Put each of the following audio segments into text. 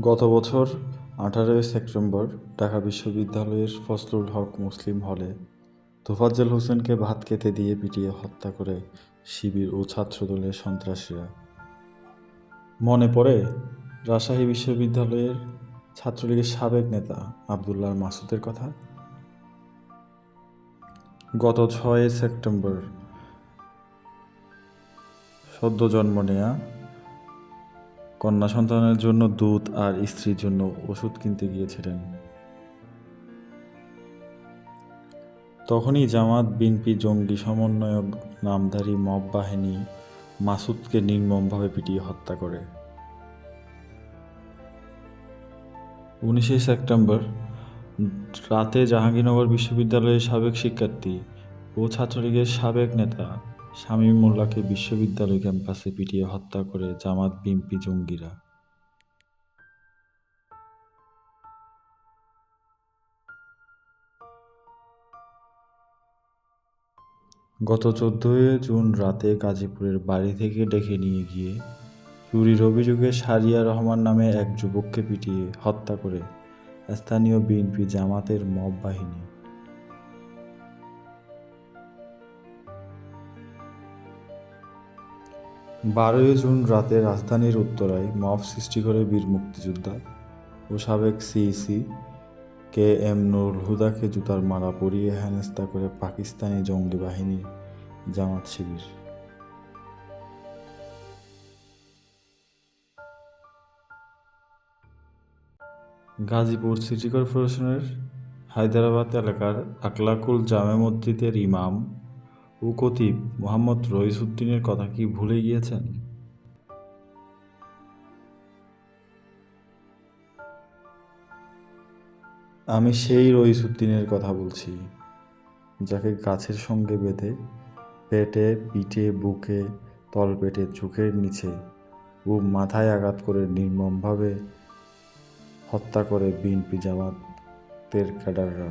গত বছর আঠারোই সেপ্টেম্বর ঢাকা বিশ্ববিদ্যালয়ের ফজলুল হক মুসলিম হলে তোফাজ্জল হোসেনকে ভাত খেতে দিয়ে পিটিয়ে হত্যা করে শিবির ও ছাত্রদলের সন্ত্রাসীরা। মনে পড়ে, রাজশাহী বিশ্ববিদ্যালয়ের ছাত্রলীগের সাবেক নেতা আবদুল্লাহ মাসুদের কথা? গত ছয় সেপ্টেম্বর সদ্য জন্ম নেয়া কন্যা সন্তানের জন্য দুধ আর স্ত্রীর জন্য ওষুধ কিনতে গিয়েছিলেন। তখনই জামাত বিনপি জঙ্গি সমন্বয়ক, নামধারী মব বাহিনী মাসুদকে নির্মমভাবে পিটিয়ে হত্যা করে। উনিশে সেপ্টেম্বর, রাতে জাহাঙ্গীরনগর বিশ্ববিদ্যালয়ের সাবেক শিক্ষার্থী ও ছাত্রলীগের সাবেক নেতা শামীম মোল্লাকে বিশ্ববিদ্যালয় ক্যাম্পাসে পিটিয়ে হত্যা করে জামাত বিএনপি জঙ্গিরা। গত চোদ্দোই জুন রাতে গাজীপুরের বাড়ি থেকে ডেকে নিয়ে গিয়ে চুরির অভিযোগে সারিয়া রহমান নামে এক যুবককে পিটিয়ে হত্যা করে স্থানীয় বিএনপি জামাতের মব বাহিনী। বারোই জুন রাতে রাজধানীর উত্তরায় মফ সৃষ্টি করে বীর মুক্তিযোদ্ধা ও সাবেক সিইসি কে এম নুরুল হুদাকে জুতার মালা পরিয়ে হেনস্থা করে পাকিস্তানি জঙ্গি বাহিনী জামাত শিবির। গাজীপুর সিটি কর্পোরেশনের হায়দ্রাবাদ এলাকার আকলাকুল জামে মসজিদের ইমাম ও খতিব মোহাম্মদ রইসুদ্দিনের কথা কি ভুলে গিয়েছেন? আমি সেই রইসুদ্দিনের কথা বলছি, যাকে গাছের সঙ্গে বেঁধে পেটে, পিঠে, বুকে, তলপেটে, চোখের নিচে ও মাথায় আঘাত করে নির্মমভাবে হত্যা করে বিএনপি জামাতের ক্যাডাররা।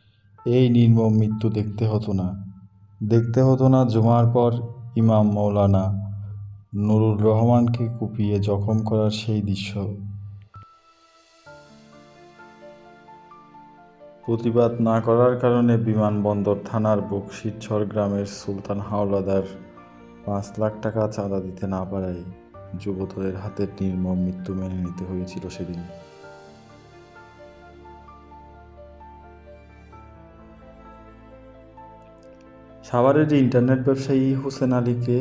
এই নির্মম মৃত্যু দেখতে হতো না। দেখতে হতো না জুমার পর ইমাম মৌলানা নুরুল রহমানকে কুপিয়ে জখম করার সেই দৃশ্য। প্রতিবাদ না করার কারণে বিমানবন্দর থানার বকশিরছড় গ্রামের সুলতান হাওলাদার পাঁচ লাখ টাকা চাঁদা দিতে না পারায় যুবদলের হাতে নির্মম মৃত্যু মেনে নিতে হয়েছিল সেদিন। সাভারের ইন্টারনেট ব্যবসায়ী হোসেন আলীকে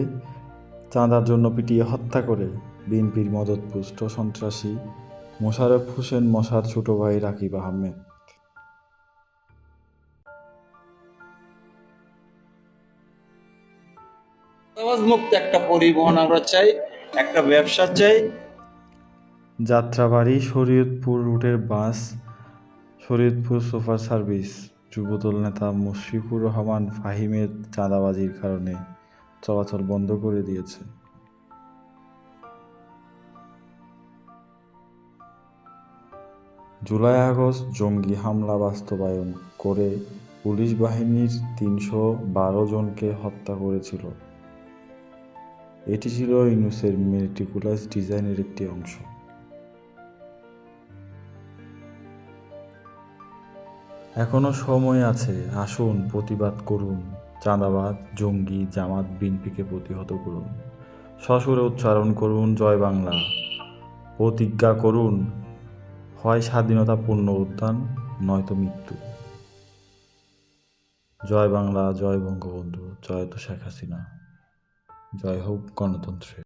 চাঁদার জন্য পিটিয়ে হত্যা করে বিএনপির মদতপুষ্ট সন্ত্রাসী মোশাররফ হোসেন মশার ছোট ভাই রাকিব আহমেদ। মুক্ত একটা পরিবহন আমরা চাই একটা ব্যবসা চাই। যাত্রাবাড়ি শরীয়তপুর রুটের bus Shariatpur super service. Jubo Dal নেতা মুশফিকুর রহমান ফাহিমের চাঁদাবাজির কারণে চলাচল বন্ধ করে দিয়েছে। জুলাই আগস্ট জঙ্গি হামলা বাস্তবায়ন করে পুলিশ বাহিনীর তিনশো বারো জনকে হত্যা করেছিল। এটি ছিল ইউনুসের মেটিকুলাস ডিজাইনের একটি অংশ। এখনও সময় আছে। আসুন, প্রতিবাদ করুন। চাঁদাবাদ, জঙ্গি, জামাত বিনপিকে প্রতিহত করুন। সসুরে উচ্চারণ করুন, জয় বাংলা। প্রতিজ্ঞা করুন, হয় স্বাধীনতা পূর্ণ উদ্যান, নয়তো মৃত্যু। জয় বাংলা, জয় বঙ্গবন্ধু, জয় তো শেখ হাসিনা। জয় হোক গণতন্ত্রের।